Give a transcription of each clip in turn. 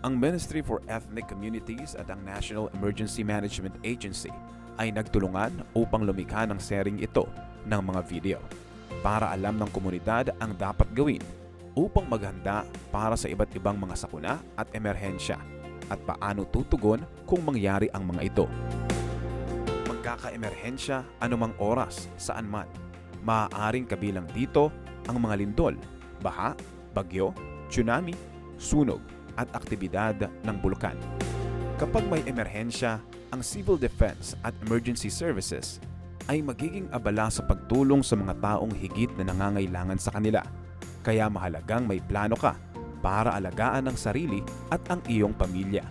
Ang Ministry for Ethnic Communities at ang National Emergency Management Agency ay nagtulungan upang lumikha ng sharing ito ng mga video para alam ng komunidad ang dapat gawin upang maghanda para sa iba't ibang mga sakuna at emerhensya at paano tutugon kung mangyari ang mga ito. Magkaka-emerhensya anumang oras, saan man. Maaaring kabilang dito ang mga lindol, baha, bagyo, tsunami, sunog at aktibidad ng bulkan. Kapag may emerhensya, ang Civil Defense at Emergency Services ay magiging abala sa pagtulong sa mga taong higit na nangangailangan sa kanila. Kaya mahalagang may plano ka para alagaan ang sarili at ang iyong pamilya.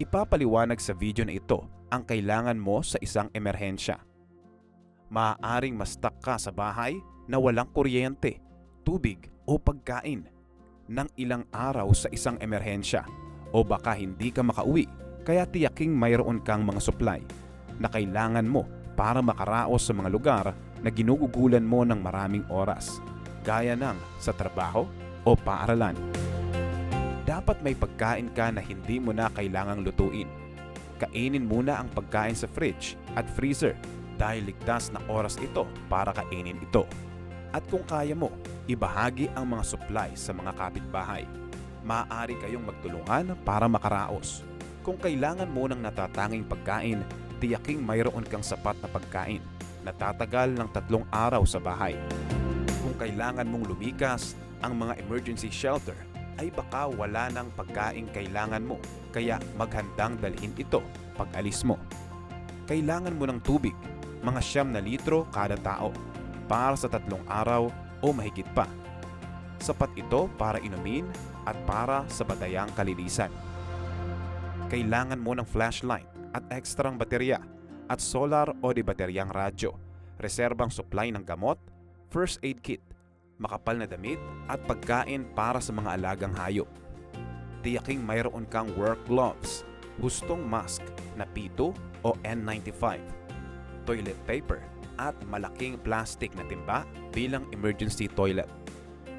Ipapaliwanag sa video na ito ang kailangan mo sa isang emerhensya. Maaaring ma-stuck ka sa bahay na walang kuryente, tubig o pagkain ng ilang araw sa isang emerhensya o baka hindi ka makauwi kaya tiyaking mayroon kang mga supply na kailangan mo para makaraos sa mga lugar na ginugugulan mo ng maraming oras gaya ng sa trabaho o paaralan. Dapat may pagkain ka na hindi mo na kailangang lutuin. Kainin muna ang pagkain sa fridge at freezer dahil ligtas na oras ito para kainin ito. At kung kaya mo, ibahagi ang mga supply sa mga kapitbahay. Maaari kayong magtulungan para makaraos. Kung kailangan mo ng natatanging pagkain, tiyaking mayroon kang sapat na pagkain na tatagal ng tatlong araw sa bahay. Kung kailangan mong lumikas, ang mga emergency shelter ay baka wala ng pagkain kailangan mo kaya maghandang dalhin ito pag alis mo. Kailangan mo ng tubig, mga siyam na litro kada tao para sa tatlong araw o mahigit pa. Sapat ito para inumin at para sa batayang kalinisan. Kailangan mo ng flashlight at ekstrang baterya at solar o di bateryang radyo, reserbang supply ng gamot, first aid kit, makapal na damit at pagkain para sa mga alagang hayop. Tiyaking mayroon kang work gloves, hustong mask na P2 o N95, toilet paper at malaking plastic na timba bilang emergency toilet.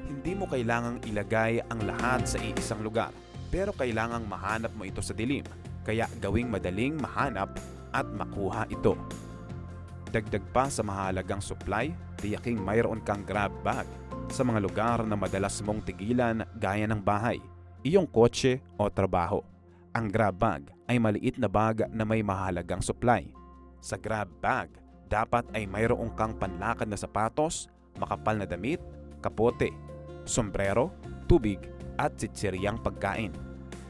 Hindi mo kailangang ilagay ang lahat sa iisang lugar pero kailangang mahanap mo ito sa dilim kaya gawing madaling mahanap at makuha ito. Dagdag pa sa mahalagang supply, tiyaking mayroon kang grab bag sa mga lugar na madalas mong tigilan gaya ng bahay, iyong kotse o trabaho. Ang grab bag ay maliit na bag na may mahalagang supply. Sa grab bag, dapat ay mayroong kang panlakad na sapatos, makapal na damit, kapote, sombrero, tubig at tsitsiriyang pagkain.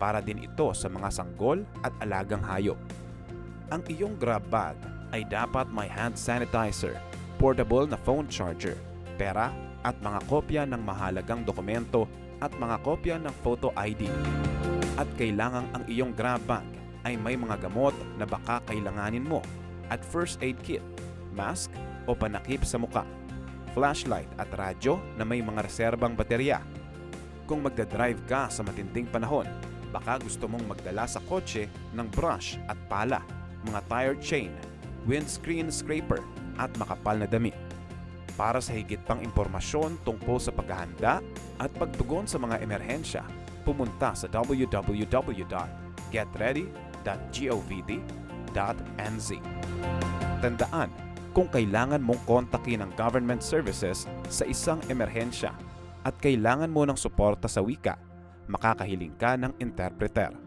Para din ito sa mga sanggol at alagang hayop. Ang iyong grab bag ay dapat may hand sanitizer, portable na phone charger, pera at mga kopya ng mahalagang dokumento at mga kopya ng photo ID. At kailangang ang iyong grab bag ay may mga gamot na baka kailanganin mo at first aid kit, mask o panakip sa muka, flashlight at radyo na may mga reserbang baterya. Kung magdadrive ka sa matinding panahon, baka gusto mong magdala sa kotse ng brush at pala, mga tire chain, windscreen scraper at makapal na damit. Para sa higit pang impormasyon tungkol sa paghahanda at pagtugon sa mga emerhensya, pumunta sa www.getready.govt.nz. Tandaan, kung kailangan mong kontakin ang government services sa isang emerhensya at kailangan mo ng suporta sa wika, makakahiling ka ng interpreter.